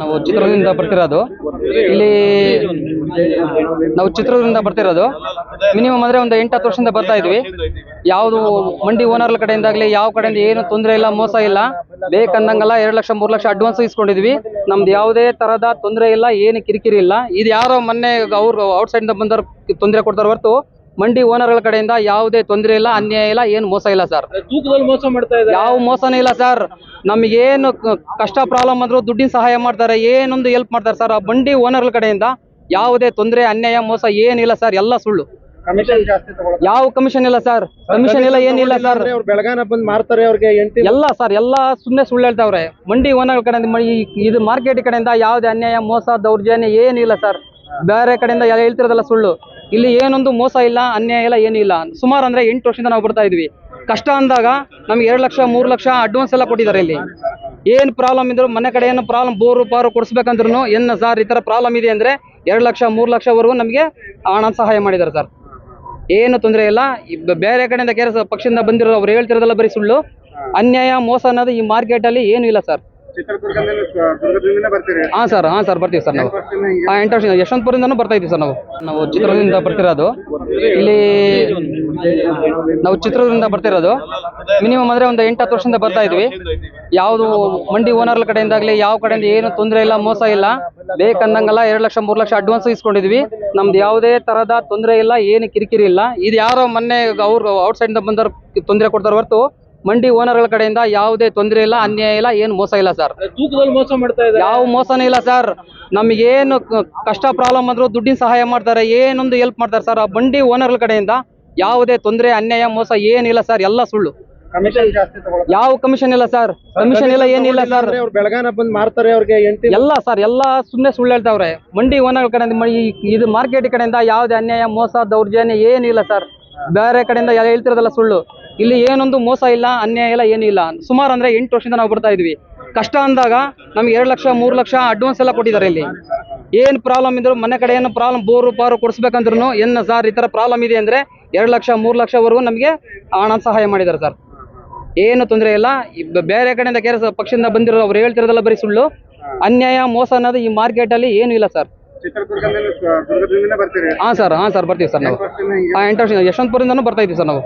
ನಾವು ಚಿತ್ರದುರ್ಗದಿಂದ ಬರ್ತಿರೋದು. ಇಲ್ಲಿ ನಾವು ಚಿತ್ರದುರ್ಗದಿಂದ ಬರ್ತಿರೋದು. ಮಿನಿಮಮ್ ಅಂದ್ರೆ ಒಂದು ಎಂಟು ಹತ್ತು ವರ್ಷದಿಂದ ಬರ್ತಾ ಇದ್ವಿ. ಯಾವುದು ಮಂಡಿ ಓನರ್ల ಕಡೆಯಿಂದಾಗ್ಲಿ ಯಾವ ಕಡೆಯಿಂದ ಏನು ತೊಂದರೆ ಇಲ್ಲ, ಮೋಸ ಇಲ್ಲ. ಬೇಕಂದಂಗಲ್ಲ ಎರಡು ಲಕ್ಷ, ಮೂರು ಲಕ್ಷ ಅಡ್ವಾನ್ಸ್ ಇಸ್ಕೊಂಡಿದ್ವಿ. ನಮ್ದು ಯಾವುದೇ ತರಹದ ತೊಂದರೆ ಇಲ್ಲ, ಏನು ಕಿರಿಕಿರಿ ಇಲ್ಲ. ಇದು ಯಾರೋ ಮೊನ್ನೆ ಅವ್ರು ಔಟ್ಸೈಡ್ ಇಂದ ಬಂದವ್ರು ತೊಂದರೆ ಕೊಡ್ತಾರೆ ಹೊರತು ಮಂಡಿ ಓನರ್ಗಳ ಕಡೆಯಿಂದ ಯಾವುದೇ ತೊಂದರೆ ಇಲ್ಲ ಅನ್ಯಾಯ ಇಲ್ಲ ಏನು ಮೋಸ ಇಲ್ಲ ಸರ್. ತೂಕದಲ್ಲಿ ಮೋಸ ಮಾಡ್ತಾ ಇದ್ದಾರೆ. ಯಾವ ಮೋಸನೂ ಇಲ್ಲ ಸರ್. ನಮಗೇನು ಕಷ್ಟ ಪ್ರಾಬ್ಲಮ್ ಅಂದ್ರು ದುಡ್ಡಿನ ಸಹಾಯ ಮಾಡ್ತಾರೆ ಏನೊಂದು ಹೆಲ್ಪ್ ಮಾಡ್ತಾರೆ ಸರ್. ಆ ಬಂಡಿ ಓನರ್ಗಳ ಕಡೆಯಿಂದ ಯಾವುದೇ ತೊಂದರೆ ಅನ್ಯಾಯ ಮೋಸ ಏನಿಲ್ಲ ಸರ್. ಎಲ್ಲ ಸುಳ್ಳು. ಕಮಿಷನ್ ಜಾಸ್ತಿ ಯಾವ ಕಮಿಷನ್ ಇಲ್ಲ ಸರ್. ಕಮಿಷನ್ ಇಲ್ಲ ಏನಿಲ್ಲ ಸರ್. ಅವ್ರು ಬೆಳಗಾನ ಬಂದು ಮಾರ್ತಾರೆ ಅವ್ರಿಗೆ ಎಲ್ಲ ಸರ್ ಎಲ್ಲ ಸುಮ್ಮನೆ ಸುಳ್ಳು ಹೇಳ್ತಾವ್ರೆ. ಮಂಡಿ ಓನರ್ಗಳ ಕಡೆಯಿಂದ ಇದು ಮಾರ್ಕೆಟ್ ಕಡೆಯಿಂದ ಯಾವುದೇ ಅನ್ಯಾಯ ಮೋಸ ದೌರ್ಜನ್ಯ ಏನಿಲ್ಲ ಸರ್. ಬೇರೆ ಕಡೆಯಿಂದ ಎಲ್ಲ ಹೇಳ್ತಿರೋದಲ್ಲ ಸುಳ್ಳು. ಇಲ್ಲಿ ಏನೊಂದು ಮೋಸ ಇಲ್ಲ, ಅನ್ಯಾಯ ಇಲ್ಲ ಏನಿಲ್ಲ ಸುಮಾರು ಅಂದ್ರೆ ಎಂಟು ವರ್ಷದಿಂದ ನಾವು ಬರ್ತಾ ಇದ್ವಿ. ಕಷ್ಟ ಅಂದಾಗ ನಮ್ಗೆ ಎರಡು ಲಕ್ಷ, ಮೂರು ಲಕ್ಷ ಅಡ್ವಾನ್ಸ್ ಎಲ್ಲ ಕೊಟ್ಟಿದ್ದಾರೆ ಇಲ್ಲಿ. ಏನು ಪ್ರಾಬ್ಲಮ್ ಇದ್ರು ಮನೆ ಕಡೆ ಏನು ಪ್ರಾಬ್ಲಮ್ ಬೋರು, ಪಾರು ಕೊಡಿಸ್ಬೇಕಂದ್ರೂ ಏನು ಸರ್ ಈ ಥರ ಪ್ರಾಬ್ಲಮ್ ಇದೆ ಅಂದರೆ ಎರಡು ಲಕ್ಷ, ಮೂರು ಲಕ್ಷವರೆಗೂ ನಮಗೆ ಹಣ ಸಹಾಯ ಮಾಡಿದ್ದಾರೆ ಸರ್. ಏನು ತೊಂದರೆ ಇಲ್ಲ. ಬೇರೆ ಕಡೆಯಿಂದ ಕೆಲಸ ಪಕ್ಷದಿಂದ ಬಂದಿರೋ ಅವ್ರು ಹೇಳ್ತಿರೋದಲ್ಲ ಬರೀ ಸುಳ್ಳು. ಅನ್ಯಾಯ, ಮೋಸ ಅನ್ನೋದು ಈ ಮಾರ್ಕೆಟಲ್ಲಿ ಏನೂ ಇಲ್ಲ ಸರ್. ಹಾಂ ಸರ್ ಹಾಂ ಸರ್ ಬರ್ತೀವಿ ಸರ್ ನಾವು. ಹಾಂ ಯಶವಂತಪುರದಿಂದನೂ ಬರ್ತಾ ಇದ್ದೀವಿ ಸರ್ ನಾವು. ನಾವು ಚಿತ್ರದಿಂದ ಬರ್ತಿರೋದು. ಇಲ್ಲಿ ನಾವು ಚಿತ್ರದುರ್ಗದಿಂದ ಬರ್ತಿರೋದು. ಮಿನಿಮಮ್ ಅಂದರೆ ಒಂದು ಎಂಟು ಹತ್ತು ವರ್ಷದಿಂದ ಬರ್ತಾ ಇದ್ವಿ. ಯಾವುದು ಮಂಡಿ ಓನರ್ ಕಡೆಯಿಂದಾಗಲಿ ಯಾವ ಕಡೆಯಿಂದ ಏನು ತೊಂದರೆ ಇಲ್ಲ ಮೋಸ ಇಲ್ಲ ಬೇಕಂದಂಗಲ್ಲ ಎರಡು ಲಕ್ಷ ಮೂರು ಲಕ್ಷ ಅಡ್ವಾನ್ಸ್ ಇಸ್ಕೊಂಡಿದ್ವಿ. ನಮ್ದು ಯಾವುದೇ ತರಹದ ತೊಂದರೆ ಇಲ್ಲ ಏನು ಕಿರಿಕಿರಿ ಇಲ್ಲ. ಇದು ಯಾರೋ ಮೊನ್ನೆ ಅವ್ರು ಔಟ್ಸೈಡಿಂದ ಬಂದವ್ರು ತೊಂದರೆ ಕೊಡ್ತಾರೆ ಹೊರತು ಮಂಡಿ ಓನರ್ಗಳ ಕಡೆಯಿಂದ ಯಾವುದೇ ತೊಂದರೆ ಇಲ್ಲ ಅನ್ಯಾಯ ಇಲ್ಲ ಏನು ಮೋಸ ಇಲ್ಲ ಸರ್. ತೂಕದಲ್ಲಿ ಮೋಸ ಮಾಡ್ತಾ ಇದ್ದಾರೆ. ಯಾವ ಮೋಸನೂ ಇಲ್ಲ ಸರ್. ನಮಗೇನು ಕಷ್ಟ ಪ್ರಾಬ್ಲಮ್ ಅಂದ್ರೂ ದುಡ್ಡಿನ ಸಹಾಯ ಮಾಡ್ತಾರೆ ಏನೊಂದು ಹೆಲ್ಪ್ ಮಾಡ್ತಾರೆ ಸರ್. ಆ ಬಂಡಿ ಓನರ್ಗಳ ಕಡೆಯಿಂದ ಯಾವುದೇ ತೊಂದರೆ ಅನ್ಯಾಯ ಮೋಸ ಏನಿಲ್ಲ ಸರ್. ಎಲ್ಲ ಸುಳ್ಳು. ಯಾವ ಕಮಿಷನ್ ಇಲ್ಲ ಸರ್. ಕಮಿಷನ್ ಇಲ್ಲ ಏನಿಲ್ಲ ಸರ್. ಬೆಳಗಾನ ಬಂದು ಮಾರ್ತಾರೆ ಅವ್ರಿಗೆ ಎಲ್ಲ ಸರ್ ಎಲ್ಲ ಸುಮ್ಮನೆ ಸುಳ್ಳು ಹೇಳ್ತಾವ್ರೆ. ಮಂಡಿ ಓನರ್ಗಳ ಕಡೆಯಿಂದ ಈ- ಇದು ಮಾರ್ಕೆಟ್ ಕಡೆಯಿಂದ ಯಾವುದೇ ಅನ್ಯಾಯ ಮೋಸ ದೌರ್ಜನ್ಯ ಏನಿಲ್ಲ ಸರ್. ಬೇರೆ ಕಡೆಯಿಂದ ಎಲ್ಲ ಹೇಳ್ತಿರೋದಲ್ಲ ಸುಳ್ಳು. ಇಲ್ಲಿ ಏನೊಂದು ಮೋಸ ಇಲ್ಲ ಅನ್ಯಾಯ ಇಲ್ಲ ಏನಿಲ್ಲ ಸುಮಾರು ಅಂದ್ರೆ ಎಂಟು ವರ್ಷದಿಂದ ನಾವು ಬರ್ತಾ ಇದ್ವಿ. ಕಷ್ಟ ಅಂದಾಗ ನಮ್ಗೆ ಎರಡು ಲಕ್ಷ ಮೂರು ಲಕ್ಷ ಅಡ್ವಾನ್ಸ್ ಎಲ್ಲ ಕೊಟ್ಟಿದ್ದಾರೆ ಇಲ್ಲಿ. ಏನು ಪ್ರಾಬ್ಲಮ್ ಇದ್ರು ಮನೆ ಕಡೆ ಏನು ಪ್ರಾಬ್ಲಮ್ ಬೋರು ಪಾರು ಕೊಡಿಸ್ಬೇಕಂದ್ರೂ ಏನು ಸರ್ ಈ ಥರ ಪ್ರಾಬ್ಲಮ್ ಇದೆ ಅಂದರೆ ಎರಡು ಲಕ್ಷ ಮೂರು ಲಕ್ಷವರೆಗೂ ನಮಗೆ ಹಣ ಸಹಾಯ ಮಾಡಿದ್ದಾರೆ ಸರ್. ಏನು ತೊಂದರೆ ಇಲ್ಲ. ಬೇರೆ ಕಡೆಯಿಂದ ಕೆಲಸ ಪಕ್ಷದಿಂದ ಬಂದಿರೋ ಅವ್ರು ಹೇಳ್ತಿರೋದೆಲ್ಲ ಬರೀ ಸುಳ್ಳು. ಅನ್ಯಾಯ ಮೋಸ ಅನ್ನೋದು ಈ ಮಾರ್ಕೆಟಲ್ಲಿ ಏನೂ ಇಲ್ಲ ಸರ್. ಹಾ ಸರ್ ಹಾಂ ಸರ್ ಬರ್ತೀವಿ ಸರ್ ನಾವು. ಹಾಂ ಎಂಟು ವರ್ಷ ಯಶವಂತಪುರದಿಂದನೂ ಬರ್ತಾ ಇದ್ದೀವಿ ಸರ್ ನಾವು.